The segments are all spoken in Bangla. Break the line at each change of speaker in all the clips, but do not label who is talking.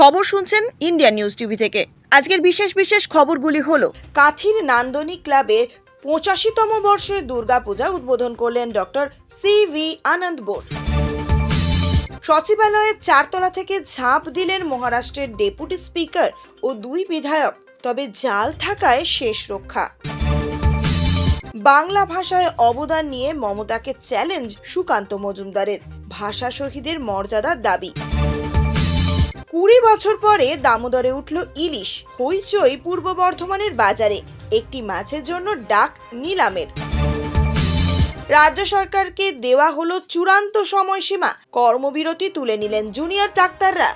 খবর শুনছেন ইন্ডিয়া নিউজ টিভি থেকে। আজকের বিশেষ বিশেষ খবরগুলি হলো, কাথির নান্দনিক ক্লাবে পঁচাশিতম বর্ষের দুর্গাপূজা উদ্বোধন করলেন doctor C V Ananda Bose. সচিবালয়ের চারতলা থেকে ঝাঁপ দিলেন মহারাষ্ট্রের ডেপুটি স্পিকার ও দুই বিধায়ক, তবে জাল থাকায় শেষ রক্ষা। বাংলা ভাষায় অবদান নিয়ে মমতাকে চ্যালেঞ্জ সুকান্ত মজুমদারের, ভাষা শহীদের মর্যাদার দাবি। কুড়ি বছর পরে দামোদরে উঠল ইলিশ, হইচই পূর্ব বর্ধমানের বাজারে। একটি মাছের জন্য ডাক নিলামের। রাজ্য সরকারকে দেওয়া হলো চূড়ান্ত সময়সীমা। কর্মবিরতি তুলে নিলেন জুনিয়র ডাক্তাররা।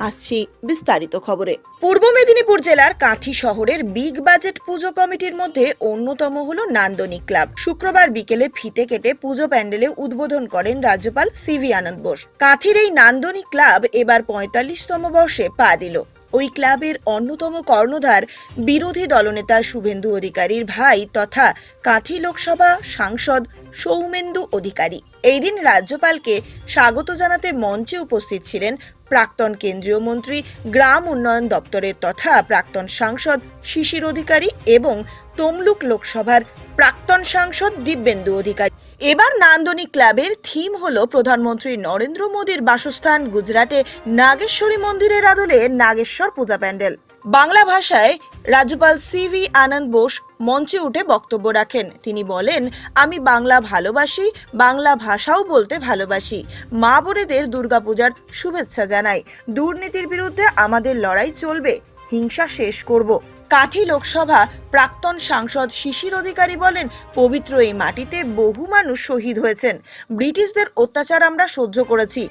আসছি বিস্তারিত খবরে। পূর্ব মেদিনীপুর জেলার কাঁথি শহরের বিগ বাজেট পুজো কমিটির মধ্যে অন্যতম হল নান্দনিক ক্লাব। শুক্রবার বিকেলে ফিতে কেটে পুজো প্যান্ডেলে উদ্বোধন করেন রাজ্যপাল সিভি আনন্দ বোস। কাঁথির এই নান্দনিক ক্লাব এবার পঁয়তাল্লিশতম বর্ষে পা দিল। ওই ক্লাবের অন্যতম কর্ণধার বিরোধী দলনেতা শুভেন্দু অধিকারীর ভাই তথা কাঁথি লোকসভা সাংসদ সৌমেন্দু অধিকারী। এই দিন রাজ্যপালকে স্বাগত জানাতে মঞ্চে উপস্থিত ছিলেন প্রাক্তন কেন্দ্রীয় মন্ত্রী, গ্রাম উন্নয়ন দপ্তরের তথা প্রাক্তন সাংসদ শিশির অধিকারী এবং তমলুক লোকসভার প্রাক্তন সাংসদ দিব্যেন্দু অধিকারী। এবার নান্দনিক ক্লাবের থিম হল প্রধানমন্ত্রী নরেন্দ্র মোদীর বাসস্থান গুজরাটে নাগেশ্বরী মন্দিরের আদলে নাগেশ্বর পূজা প্যান্ডেল। বাংলা ভাষায় রাজ্যপাল সিভি আনন্দ বোস মঞ্চে উঠে বক্তব্য রাখেন। তিনি বলেন, আমি বাংলা ভালোবাসি, বাংলা ভাষাও বলতে ভালোবাসি। মা বোনেদের দুর্গাপূজার শুভেচ্ছা জানাই। দুর্নীতির বিরুদ্ধে আমাদের লড়াই চলবে, হিংসা শেষ করব। কাঠি লোকসভা প্রাক্তন সাংসদ শিশির অধিকারী বলেন, পবিত্র এই মাটিতে বহু মানুষ শহীদ হয়েছেন। ব্রিটিশদের অত্যাচার আমরা সহ্য করেছি।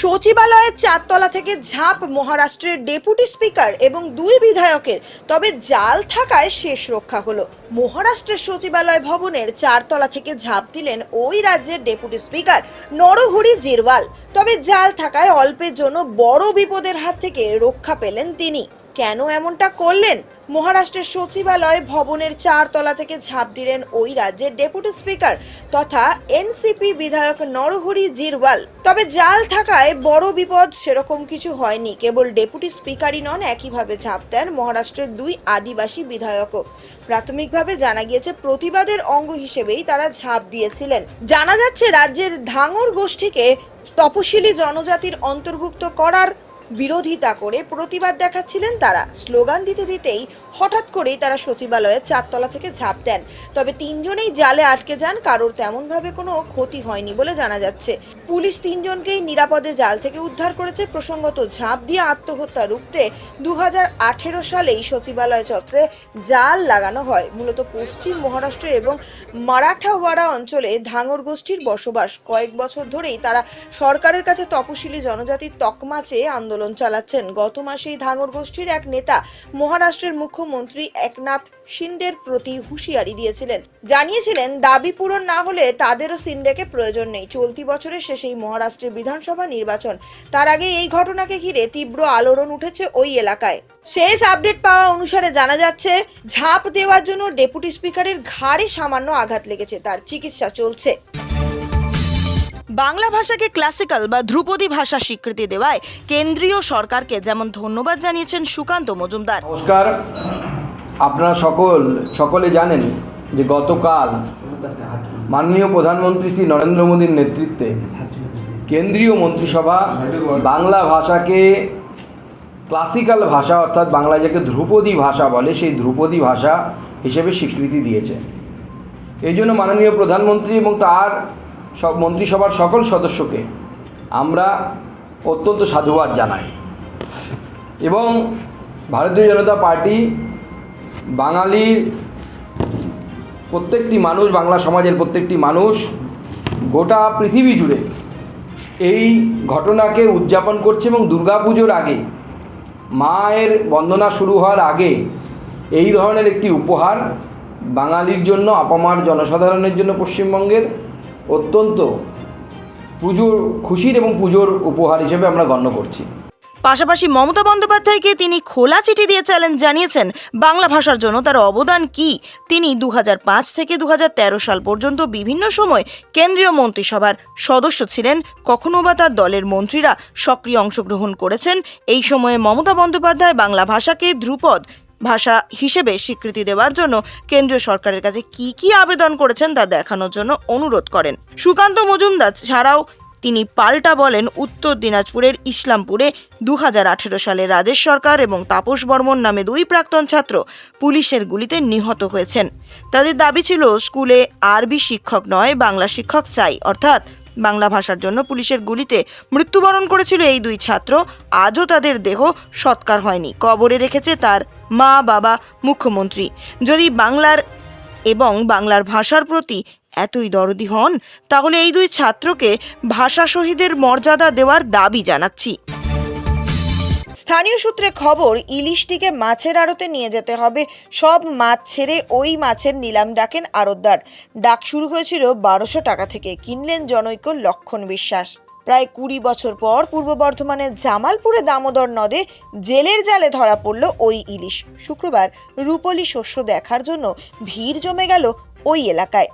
সচিবালয়ের চারতলা থেকে ঝাঁপ মহারাষ্ট্রের ডেপুটি স্পিকার এবং দুই বিধায়কের, তবে জাল থাকায় শেষ রক্ষা হলো। মহারাষ্ট্রের সচিবালয় ভবনের চারতলা থেকে ঝাঁপ দিলেন ওই রাজ্যের ডেপুটি স্পিকার নরহরি জিরওয়াল। তবে জাল থাকায় অল্পের জন্য বড় বিপদের হাত থেকে রক্ষা পেলেন তিনি। কেন এমনটা করলেন? মহারাষ্ট্রের সচিবালয় ভবনের চারতলা থেকে ঝাঁপ দিলেন ওই রাজ্যের ডেপুটি স্পিকার তথা এনসিপি বিধায়ক নরহরি জিরওয়াল। তবে জাল থাকায় বড় বিপদ সেরকম কিছু হয়নি। কেবল ডেপুটি স্পিকারই নন, একইভাবে ঝাঁপ দেন মহারাষ্ট্রের দুই আদিবাসী বিধায়কও। প্রাথমিকভাবে জানা গিয়েছে, প্রতিবাদের অঙ্গ হিসেবেই তারা ঝাঁপ দিয়েছিলেন। জানা যাচ্ছে, রাজ্যের ধাঙর গোষ্ঠীকে তপশিলি জনজাতির অন্তর্ভুক্ত করার বিরোধিতা করে প্রতিবাদ দেখাচ্ছিলেন তারা। স্লোগান দিতে দিতেই হঠাৎ করেই তারা সচিবালয়ের চারতলা থেকে ঝাঁপ দেন। তবে তিনজনেই জালে আটকে যান, কারোর তেমনভাবে কোনো ক্ষতি হয়নি বলে জানা যাচ্ছে। পুলিশ তিনজনকেই নিরাপদে জাল থেকে উদ্ধার করেছে। প্রসঙ্গত ঝাঁপ দিয়ে আত্মহত্যা রুখতে দু হাজার আঠেরো সালেই সচিবালয় চত্বরে জাল লাগানো হয়। মূলত পশ্চিম মহারাষ্ট্র এবং মারাঠাওয়াড়া অঞ্চলে ধাঙর গোষ্ঠীর বসবাস। কয়েক বছর ধরেই তারা সরকারের কাছে তপশিলি জনজাতির তকমা চেয়ে আন্দোলন চালাচ্ছেন। গত মাসেই ধাঙর গোষ্ঠীর এক নেতা মহারাষ্ট্রের মুখ্যমন্ত্রী একনাথ শিন্ডের প্রতি হুঁশিয়ারি দিয়েছিলেন। জানিয়েছিলেন, দাবি পূরণ না হলে তাদেরও সিন্ডেকে প্রয়োজন নেই। চলতি বছরের শেষেই মহারাষ্ট্রের বিধানসভা নির্বাচন। তার আগে এই ঘটনাকে ঘিরে তীব্র আলোড়ন উঠেছে ওই এলাকায়। শেষ আপডেট পাওয়া অনুসারে জানা যাচ্ছে, ঝাঁপ দেওয়ার জন্য ডেপুটি স্পিকারের ঘাড়ে সামান্য আঘাত লেগেছে। তার চিকিৎসা চলছে। বাংলা ভাষাকে ক্লাসিক্যাল বা ধ্রুপদী ভাষা স্বীকৃতি দেওয়ায় কেন্দ্রীয় সরকারকে যেমন ধন্যবাদ জানিয়েছেন সুকান্ত মজুমদার।
নমস্কার। আপনারা সকল, সকলে জানেন যে গতকাল মাননীয় প্রধানমন্ত্রী শ্রী নরেন্দ্র মোদীর নেতৃত্বে কেন্দ্রীয় মন্ত্রিসভা বাংলা ভাষাকে ক্লাসিক্যাল ভাষা অর্থাৎ বাংলা যাকে ধ্রুপদী ভাষা বলে, সেই ধ্রুপদী ভাষা হিসেবে স্বীকৃতি দিয়েছে। এই জন্য মাননীয় প্রধানমন্ত্রী এবং তার সব মন্ত্রিসভার সকল সদস্যকে আমরা অত্যন্ত সাধুবাদ জানাই। এবং ভারতীয় জনতা পার্টি বাঙালির প্রত্যেকটি মানুষ, বাংলা সমাজের প্রত্যেকটি মানুষ গোটা পৃথিবী জুড়ে এই ঘটনাকে উদযাপন করছে এবং দুর্গাপুজোর আগে, মায়ের বন্দনা শুরু হওয়ার আগে এই ধরনের একটি উপহার বাঙালির জন্য, আপামার জনসাধারণের জন্য পশ্চিমবঙ্গের অত্যন্ত পুজোর খুশির এবং পুজোর উপহার হিসেবে আমরা গণ্য করছি।
পাশাপাশি মমতা বন্দ্যোপাধ্যায়কে তিনি খোলা চিঠি দিয়ে চ্যালেঞ্জ জানিয়েছেন, বাংলা ভাষার জন্য তার অবদান কি? তিনি দু হাজার পাঁচ থেকে দু হাজার তেরো সাল পর্যন্ত বিভিন্ন সময় কেন্দ্রীয় মন্ত্রিসভার সদস্য ছিলেন। কখনো বা তার দলের মন্ত্রীরা সক্রিয় অংশগ্রহণ করেছেন। এই সময়ে মমতা বন্দ্যোপাধ্যায় বাংলা ভাষাকে ধ্রুপদ ভাষা হিসেবে স্বীকৃতি দেওয়ার জন্য কেন্দ্রীয় সরকারের কাছে কি কি আবেদন করেছেন তা দেখানোর জন্য অনুরোধ করেন। সুকান্ত মজুমদার ছাড়াও তিনি পাল্টা বলেন, উত্তর দিনাজপুরের ইসলামপুরে দু হাজার আঠেরো সালে রাজেশ সরকার এবং তাপস বর্মন নামে দুই প্রাক্তন ছাত্র পুলিশের গুলিতে নিহত হয়েছেন। তাদের দাবি ছিল, স্কুলে আরবি শিক্ষক নয়, বাংলা শিক্ষক চাই, অর্থাৎ বাংলা ভাষার জন্য পুলিশের গুলিতে মৃত্যুবরণ করেছিল এই দুই ছাত্র। আজও তাদের দেহ সৎকার হয়নি। কবরে রেখেছে তার মা, বাবা, মুখ্যমন্ত্রী। যদি বাংলার এবং বাংলার ভাষার প্রতি এতই দরদি হন, তাহলে এই দুই ছাত্রকে ভাষা শহীদের মর্যাদা দেওয়ার দাবি জানাচ্ছি। স্থানীয় সূত্রে খবর, ইলিশটিকে মাছের আড়তে নিয়ে যেতে হবে। সব মাছ ছেড়ে ওই মাছের নিলাম ডাকেন আড়তদার। ডাক শুরু হয়েছিল বারোশো টাকা থেকে। কিনলেন জনৈক লক্ষণ বিশ্বাস। প্রায় কুড়ি বছর পর পূর্ব বর্ধমানের জামালপুরে দামোদর নদে জেলের জালে ধরা পড়ল ওই ইলিশ। শুক্রবার রূপলি শস্য দেখার জন্য ভিড় জমে গেল ওই এলাকায়।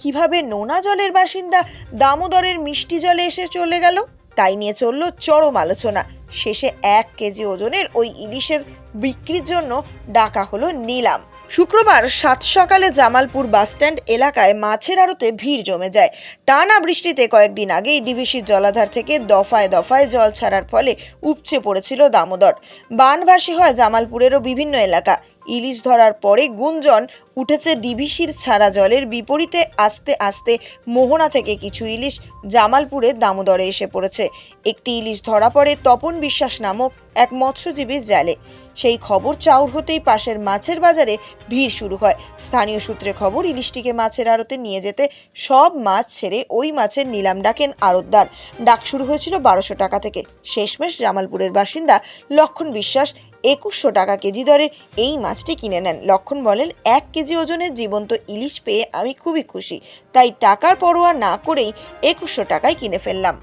কীভাবে নোনা জলের বাসিন্দা দামোদরের মিষ্টি জলে এসে চলে গেল, তাই নিয়ে চলল চরম আলোচনা। শেষে এক কেজি ওজনের ওই ইলিশের বিক্রির জন্য ডাকা হলো নিলাম। শুক্রবার সাত সকালে জামালপুর বাসস্ট্যান্ড এলাকায় মাছের আড়তে ভিড় জমে যায়। টানা বৃষ্টিতে কয়েকদিন আগেই ডিভিসির জলাধার থেকে দফায় দফায় জল ছাড়ার ফলে উপচে পড়েছিল দামোদর। বানভাসী হয় জামালপুরেরও বিভিন্ন এলাকা। ইলিশ ধরার পরে গুঞ্জন উঠেছে ডিভিসির ছাড়া জলের বিপরীতে আস্তে আস্তে মোহনা থেকে কিছু ইলিশ জামালপুরের দামোদরে এসে পড়েছে। একটি ইলিশ ধরা পড়ে তপন বিশ্বাস নামক এক মৎস্যজীবীর জালে। সেই খবর চাউর হতেই পাশের মাছের বাজারে ভিড় শুরু হয়। স্থানীয় সূত্রে খবর, ইলিশটিকে মাছের আড়তে নিয়ে যেতে সব মাছ ছেড়ে ওই মাছের নিলাম ডাকেন আড়তদার। ডাক শুরু হয়েছিল বারোশো টাকা থেকে। শেষমেশ জামালপুরের বাসিন্দা লক্ষণ বিশ্বাস একুশশো টাকা কেজি দরে এই মাছটি কিনে নেন। লক্ষণ বলেন, এক কেজি ওজনের জীবন্ত ইলিশ পেয়ে আমি খুবই খুশি। তাই টাকার পরোয়া না করেই একুশশো টাকায় কিনে ফেললাম।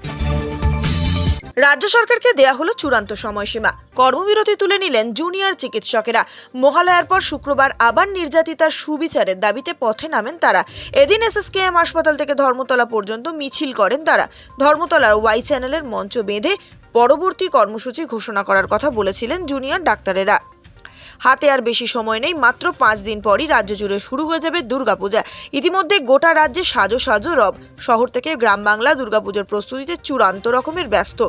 রাজ্য সরকারকে দেয়া হলো চূড়ান্ত সময়সীমা। কর্মবিরতি তুলে নিলেন জুনিয়র চিকিৎসকেরা। মহালয়ার পর শুক্রবার আবার নির্যাতিতার সুবিচারের দাবিতে পথে নামেন তারা। এদিন এসএসকেএম হাসপাতাল থেকে ধর্মতলা পর্যন্ত মিছিল করেন তারা। ধর্মতলার ওয়াই চ্যানেলের মঞ্চ বেঁধে পরবর্তী কর্মসূচি ঘোষণা করার কথা বলেছিলেন জুনিয়র ডাক্তারেরা। হাতে আর বেশি সময় নেই, মাত্র পাঁচ দিন পরই রাজ্য জুড়ে শুরু হয়ে যাবে দুর্গাপূজা। ইতিমধ্যে গোটা রাজ্যে সাজো সাজো রব। শহর থেকে গ্রাম বাংলা দুর্গাপুজোর প্রস্তুতিতে চূড়ান্ত রকমের ব্যস্ত।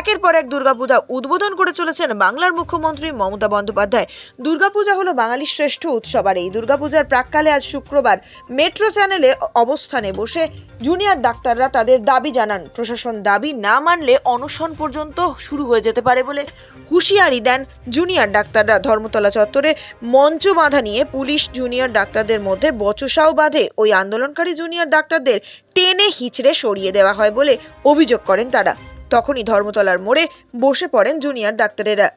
একের পর এক দুর্গাপূজা উদ্বোধন করে চলেছেন বাংলার মুখ্যমন্ত্রী মমতা বন্দ্যোপাধ্যায়। দুর্গাপূজা হলো বাঙালির শ্রেষ্ঠ উৎসব আর এই দুর্গাপূজার প্রাককালে আজ শুক্রবার মেট্রো চ্যানেলে অবস্থানে বসে জুনিয়র ডাক্তাররা তাদের দাবি জানান। প্রশাসন দাবি না মানলে অনশন পর্যন্ত শুরু হয়ে যেতে পারে বলে হুঁশিয়ারি দেন জুনিয়র ডাক্তাররা ধর্মতলা চত্বরে মঞ্চ বাঁধা নিয়ে পুলিশ জুনিয়র ডাক্তারদের মধ্যে বচসাও বাঁধে। ওই আন্দোলনকারী জুনিয়র ডাক্তারদের টেনে হিচড়ে সরিয়ে দেওয়া হয় বলে অভিযোগ করেন তারা। তখনই ধর্মতলার মোড়ে বসে পড়েন জুনিয়র ডাক্তারেরা।